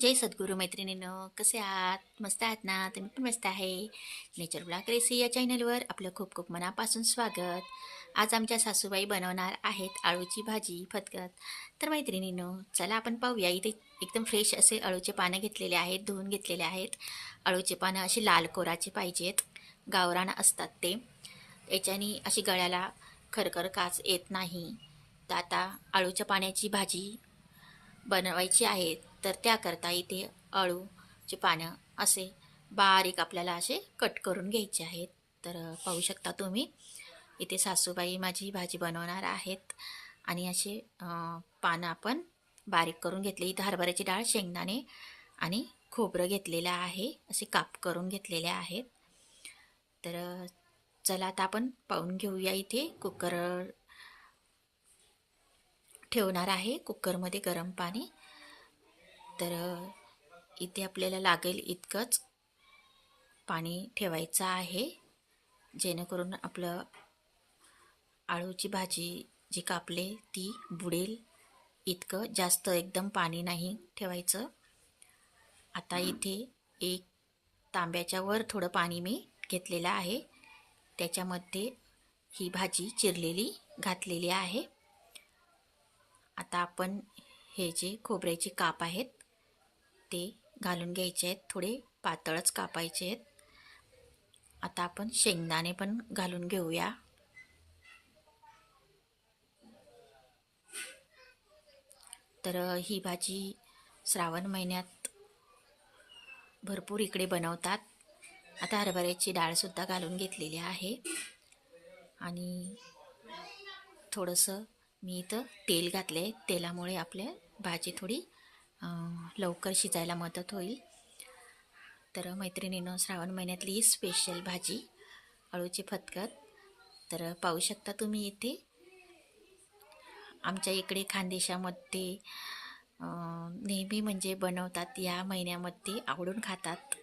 जय सद्गुरू मैत्रिणीनं कसे आहात? मस्त आहात ना? तुम्ही पण मस्त आहे? नेचर ब्लॉक रेसी या चॅनलवर आपलं खूप खूप मनापासून स्वागत. आज आमच्या सासूबाई बनवणार आहेत आळूची भाजी फतकत तर मैत्रिणीनं चला आपण पाहूया. इथे एकदम फ्रेश असे अळूचे पानं घेतलेले आहेत धुवून घेतलेले आहेत. अळूचे पानं अशी लाल कोराचे पाहिजेत. गावरान असतात ते. याच्याने अशी गळ्याला खरखर काच येत नाही. तर आता अळूच्या पाण्याची भाजी बनवायची आहे. तर त्याकरता इथे अळूची पानं असे बारीक आपल्याला असे कट करून घ्यायचे आहेत. तर पाहू शकता तुम्ही इथे सासूबाई माझी भाजी बनवणार आहेत. आणि असे पानं आपण बारीक करून घेतले. इथं हरभऱ्याची डाळ शेंगदाणे आणि खोबरं घेतलेलं आहे. असे काप करून घेतलेले आहेत. तर चला आता आपण पाहून घेऊया इथे कुकर ठेवणार आहे. कुकरमध्ये गरम पाणी तर इथे आपल्याला लागेल इतकंच पाणी ठेवायचं आहे. जेणेकरून आपलं आळूची भाजी जी कापले ती बुडेल. इतकं जास्त एकदम पाणी नाही ठेवायचं. आता इथे एक तांब्याच्या वर थोडं पाणी मी घेतलेलं आहे. त्याच्यामध्ये ही भाजी चिरलेली घातलेली आहे. आता आपण हे जे खोबऱ्याचे काप आहेत ते घालून घ्यायचे आहेत. थोडे पातळच कापायचे आहेत. आता आपण शेंगदाणे पण घालून घेऊया. तर ही भाजी श्रावण महिन्यात भरपूर इकडे बनवतात. आता हरभऱ्याची डाळसुद्धा घालून घेतलेली आहे. आणि थोडंसं मी इथं तेल घातले तेलामुळे आपल्या भाजी थोडी लवकर शिजायला मदत होईल. तर मैत्रिणीनं श्रावण महिन्यातली स्पेशल भाजी अळूची फतकत. तर पाहू शकता तुम्ही इथे आमच्या इकडे खानदेशामध्ये नेहमी म्हणजे बनवतात या महिन्यामध्ये आवडून खातात.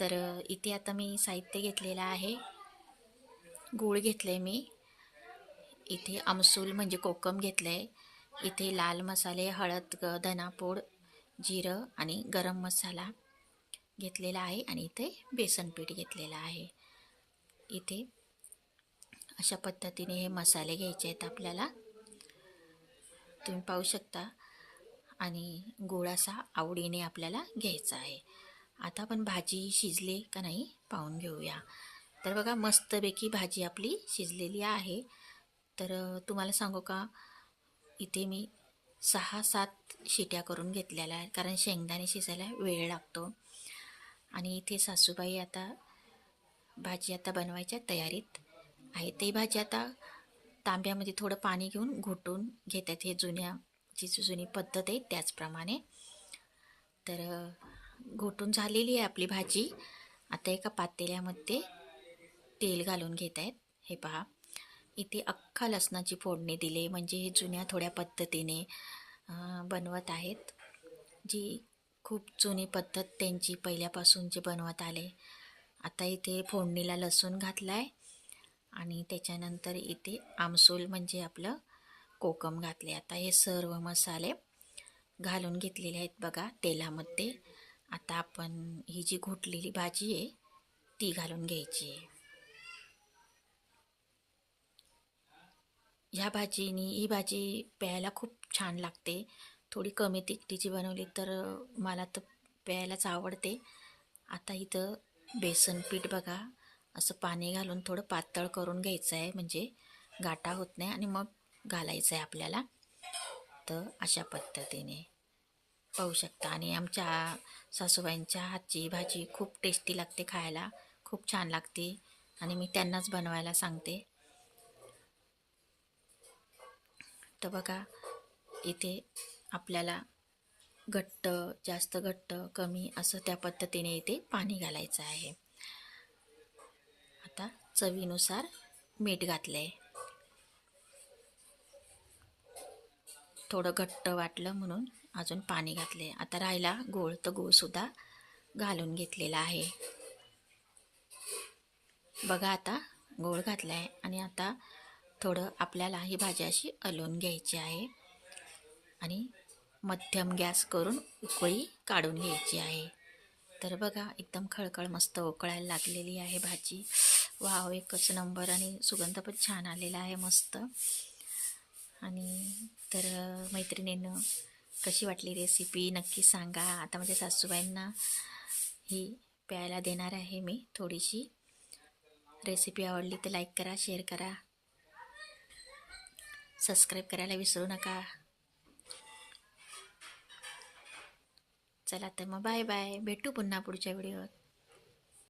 तर इथे आता मी साहित्य घेतलेलं आहे. गूळ घेतले मी. इथे आमसूल म्हणजे कोकम घेतलं आहे इथे लाल मसाले हळद ग धनापूड जिरं आणि गरम मसाला घेतलेला आहे आणि इथे बेसनपीठ घेतलेलं आहे. इथे अशा पद्धतीने हे मसाले घ्यायचे आहेत आपल्याला. तुम्ही पाहू शकता. आणि गोड असा आवडीने आपल्याला घ्यायचा आहे. आता आपण भाजी शिजली का नाही पाहून घेऊया. तर बघा मस्तपैकी भाजी आपली शिजलेली आहे. तर तुम्हाला सांगू का? इथे मी सहा सात शिट्या करून घेतलेल्या आहेत कारण शेंगदाणे शिजायला वेळ लागतो. आणि इथे सासूबाई आता भाजी आता बनवायच्या तयारीत आहे ते भाजी आता तांब्यामध्ये थोडं पाणी घेऊन घोटून घेतात. हे जुन्या जी जुनी पद्धत आहे त्याचप्रमाणे. तर घोटून झालेली आहे आपली भाजी. आता एका पातेल्यामध्ये तेल घालून घेत आहेत. हे पहा. इथे अख्खा लसणाची फोडणी दिली म्हणजे हे जुन्या थोड्या पद्धतीने बनवत आहेत. जी खूप जुनी पद्धत त्यांची पहिल्यापासून जे बनवत आले. आता इथे फोडणीला लसूण घातला आहे आणि त्याच्यानंतर इथे आमसूल म्हणजे आपलं कोकम घातले आता हे सर्व मसाले घालून घेतलेले आहेत बघा तेलामध्ये. आता आपण ही जी घोटलेली भाजी आहे ती घालून घ्यायची आहे. ह्या भाजीनी ही भाजी प्यायला खूप छान लागते. थोडी कमी तिखटीची बनवली तर मला तर प्यायलाच आवडते. आता इथं बेसन पीठ बघा. असं पाणी घालून थोडं पातळ करून घ्यायचं आहे. म्हणजे गाठा होत नाही आणि मग घालायचं आहे आपल्याला. तर अशा पद्धतीने पाहू शकता. आणि आमच्या सासूबाईंच्या हातची भाजी खूप टेस्टी लागते खायला. खूप छान लागते. आणि मी त्यांनाच बनवायला सांगते. तर बघा इथे आपल्याला घट्ट जास्त घट्ट कमी असं त्या पद्धतीने इथे पाणी घालायचं आहे. आता चवीनुसार मीठ घातलं आहे थोडं घट्ट वाटलं म्हणून अजून पाणी घातले आता राहिला गोळ तर गोळसुद्धा घालून घेतलेला आहे. बघा आता गोळ घातला आहे आणि आता थोडं आपल्याला ही भाजी अशी अलवून घ्यायची आहे. आणि मध्यम गॅस करून उकळी काढून घ्यायची आहे. तर बघा एकदम खळखळ मस्त उकळायला लागलेली आहे भाजी. वाव एकच नंबर आणि सुगंध पण छान आलेला आहे मस्त. आणि तर मैत्रिणीनं कशी वाटली रेसिपी नक्की सांगा. आता माझ्या सासूबाईंना ही प्यायला देणार आहे मी थोडीशी. रेसिपी आवडली तर लाईक करा शेअर करा. सबस्क्राईब करायला विसरू नका. चला तर मग बाय बाय. भेटू पुन्हा पुढच्या व्हिडिओत.